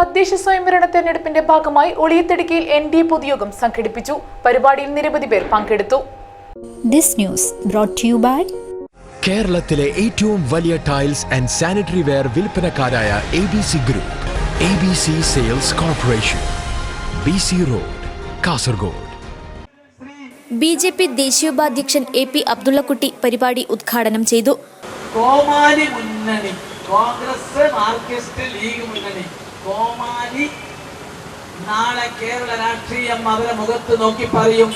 തദ്ദേശ സ്വയംഭരണ തെരഞ്ഞെടുപ്പിന്റെ ഭാഗമായി ഒളിയത്തടിക്കയിൽ എൻ ഡി എ പൊതുയോഗം സംഘടിപ്പിച്ചു. പരിപാടിയിൽ നിരവധി പേർ പങ്കെടുത്തു. This news brought to you by കേരളത്തിലെ ഏറ്റവും വലിയ tiles and sanitary ware വിൽപ്പനക്കാരായ A B C group A B C sales corporation B C road Kasaragod. B J P ദേശീയോപാധ്യക്ഷൻ A P Abdullakutty പരിപാടി ഉദ്ഘാടനം ചെയ്തു. കോമാലി മുന്നണി കോൺഗ്രസ് മാർക്സിസ്റ്റ് ലീഗ് മുന്നണി. കോമാലി നാളെ കേരള രാഷ്ട്രീയം അവരെ മുഖത്ത് നോക്കി പറയും.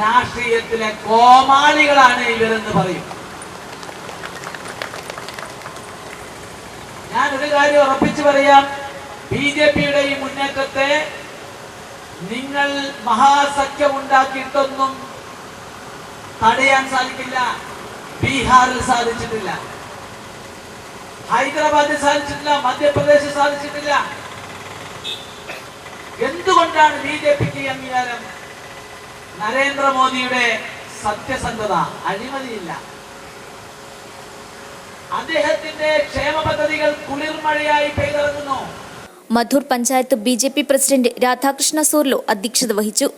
രാഷ്ട്രീയത്തിലെ കോമാളികളാണ് ഇവരെന്ന് പറയും. ഞാൻ ഒരു കാര്യം ഉറപ്പിച്ചു പറയാം. ബി ജെ പിയുടെ ഈ മുന്നേറ്റത്തെ നിങ്ങൾ മഹാസഖ്യം ഉണ്ടാക്കിയിട്ടൊന്നും തടയാൻ സാധിക്കില്ല. ബീഹാറിൽ സാധിച്ചിട്ടില്ല. ഹൈദരാബാദിൽ സാധിച്ചിട്ടില്ല മധ്യപ്രദേശിൽ സാധിച്ചിട്ടില്ല. എന്തുകൊണ്ടാണ് ബി ജെ പിക്ക് അംഗീകാരം? നരേന്ദ്രമോദിയുടെ സത്യസന്ധത അഴിമതിയില്ല. അദ്ദേഹത്തിന്റെ ക്ഷേമ പദ്ധതികൾ കുളിർമഴയായി പെയ്തിറങ്ങുന്നു. Madhur panchayat B J P president Radhakrishna Surlu അധ്യക്ഷത വഹിച്ചു.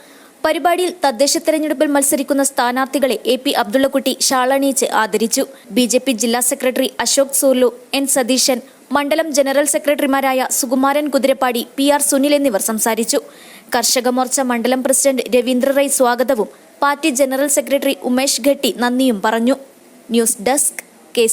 പരിപാടിയിൽ തദ്ദേശ തെരഞ്ഞെടുപ്പിൽ മത്സരിക്കുന്ന സ്ഥാനാർത്ഥികളെ എ പി അബ്ദുള്ളക്കുട്ടി ഷാളണിയിച്ച് ആദരിച്ചു. ബി ജെ പി ജില്ലാ സെക്രട്ടറി അശോക് സൂർലു എൻ സതീശൻ മണ്ഡലം ജനറൽ സെക്രട്ടറിമാരായ സുകുമാരൻ കുതിരപ്പാടി പി ആർ സുനിൽ എന്നിവർ സംസാരിച്ചു. കർഷക മോർച്ച മണ്ഡലം പ്രസിഡന്റ് രവീന്ദ്ര റൈ സ്വാഗതവും party general secretary Umesh Ghatti നന്ദിയും പറഞ്ഞു. News desk K